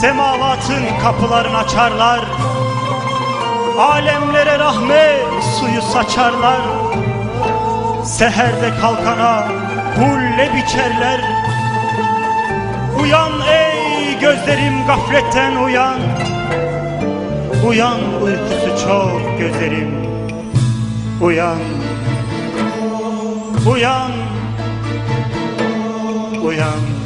Semavatın kapılarını açarlar. Alemlere rahmet suyu saçarlar. Seherde kalkana hulle biçerler? Uyan ey gözlerim gafletten uyan. Uyan uykusu çok gözlerim. Uyan. Uyan. Uyan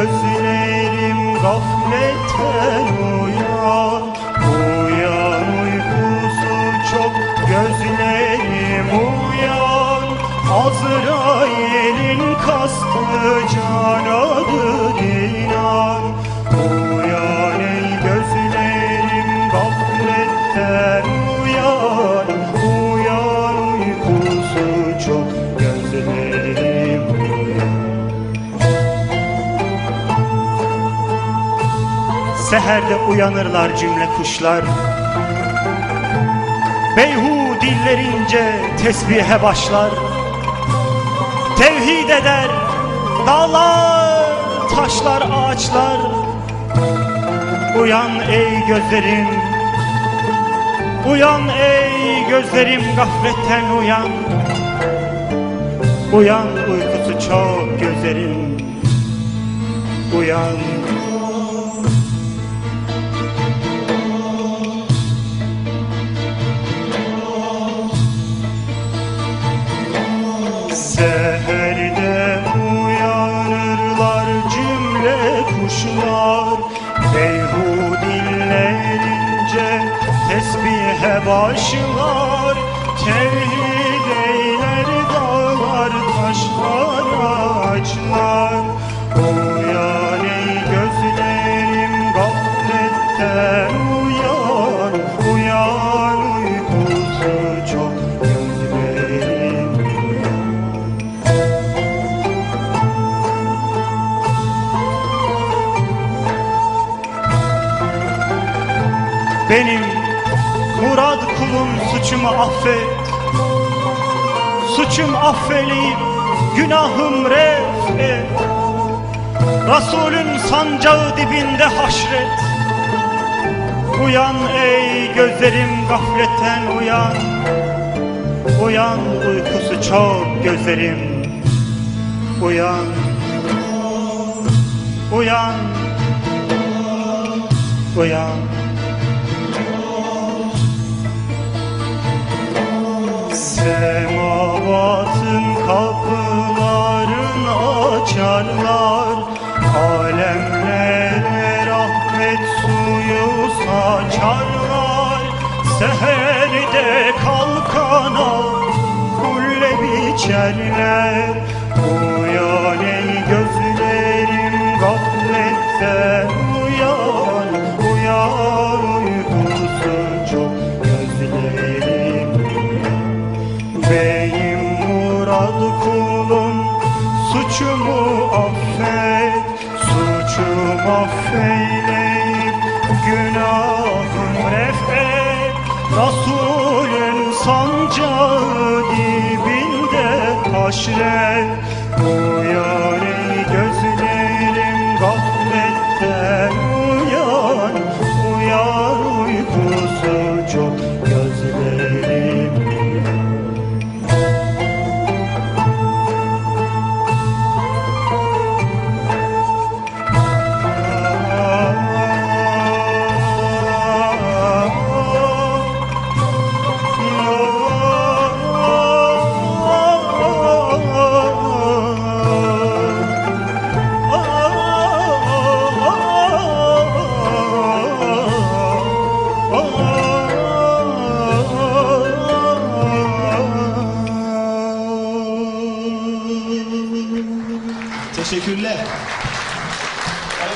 gözlerim gafletten uyan Uyan uykusu çok gözlerim uyan Azrail'in kastı canadır Seherde uyanırlar cümle kuşlar. Beyhu dillerince tesbihe başlar. Tevhid eder dağlar, taşlar, ağaçlar. Uyan ey gözlerim Uyan ey gözlerim gafletten uyan. Uyan uykusu çok gözlerim Uyan Seherde uyanırlar cümle kuşlar. Beyhu dillerince tesbihe başlar. Tevhid eyler dağlar taşlar ağaçlar Benim murad kulum suçumu affet. Suçum affeleyip günahım ref et. Resulün sancağı dibinde haşret. Uyan ey gözlerim gafletten uyan. Uyan uykusu çok gözlerim. Uyan. Uyan. Uyan kapılarını açarlar. Alemlere rahmet suyu saçarlar. Seherde kalkana kulle biçerler. Uyan ey gözlerim gafletten uyan. Uyan uykusu çok gözlerim benim murad kulum suçumu affet Suçum affeyleyip günahım refet Resulün sancağı dibinde haşret Teşekkürler.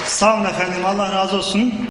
Sağ olun efendim Allah razı olsun.